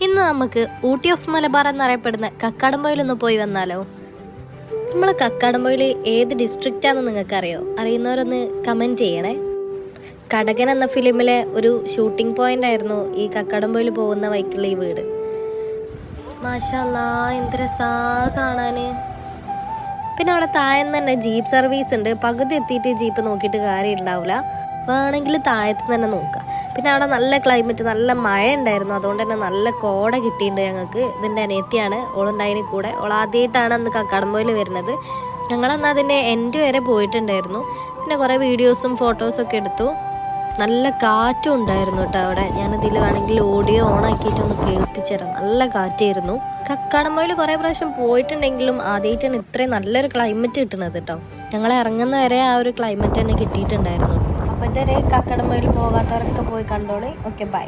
ഇന്ന് നമുക്ക് ഊട്ടി ഓഫ് മലബാർ എന്നറിയപ്പെടുന്ന കക്കാടംപൊയിൽ ഒന്ന് പോയി വന്നാലോ? നമ്മൾ കക്കാടംപൊയിൽ ഏത് ഡിസ്ട്രിക്റ്റാണെന്ന് നിങ്ങൾക്ക് അറിയോ അറിയുന്നവരൊന്ന് കമന്റ് ചെയ്യണേ. കടകൻ എന്ന ഫിലിമിലെ ഒരു ഷൂട്ടിംഗ് പോയിന്റ് ആയിരുന്നു ഈ കക്കാടംപൊയിൽ പോകുന്ന വൈക്കുള്ള ഈ വീട്. കാണാന്. പിന്നെ അവിടെ താഴെ തന്നെ ജീപ്പ് സർവീസ് ഉണ്ട്. പകുതി എത്തിയിട്ട് ജീപ്പ് നോക്കിയിട്ട് കാര്യം ഉണ്ടാവില്ല വേണമെങ്കിൽ താഴത്ത് തന്നെ നോക്കുക പിന്നെ അവിടെ നല്ല ക്ലൈമറ്റ് നല്ല മഴ ഉണ്ടായിരുന്നു അതുകൊണ്ട് തന്നെ നല്ല കോട കിട്ടിയിട്ടുണ്ട് ഞങ്ങൾക്ക്. ഇതിന്റെ അനിയത്തിയാണ് ഓളുണ്ടായതിന് കൂടെ. ഓൾ ആദ്യമായിട്ടാണ് അന്ന് കക്കാടംപോയിൽ വരുന്നത്. ഞങ്ങളന്ന് അതിന്റെ എൻഡ് വരെ പോയിട്ടുണ്ടായിരുന്നു. പിന്നെ കുറേ വീഡിയോസും ഫോട്ടോസും ഒക്കെ എടുത്തു. നല്ല കാറ്റും ഉണ്ടായിരുന്നു കേട്ടോ അവിടെ. ഞാനതിൽ വേണമെങ്കിൽ ഓഡിയോ ഓൺ ആക്കിയിട്ടൊന്ന് കേൾപ്പിച്ചിരുന്നു നല്ല കാറ്റായിരുന്നു. കക്കാടമ്പോയിൽ കുറേ പ്രാവശ്യം പോയിട്ടുണ്ടെങ്കിലും ആദ്യമായിട്ടാണ് ഇത്രയും നല്ലൊരു ക്ലൈമറ്റ് കിട്ടുന്നത് കേട്ടോ. ഞങ്ങൾ ഇറങ്ങുന്ന വരെ ആ ഒരു ക്ലൈമറ്റ് തന്നെ കിട്ടിയിട്ടുണ്ടായിരുന്നു. അപ്പോൾ ഇതുവരെ കക്കാടംപോയിൽ പോകാത്തവരൊക്കെ പോയി കണ്ടോളി. Okay bye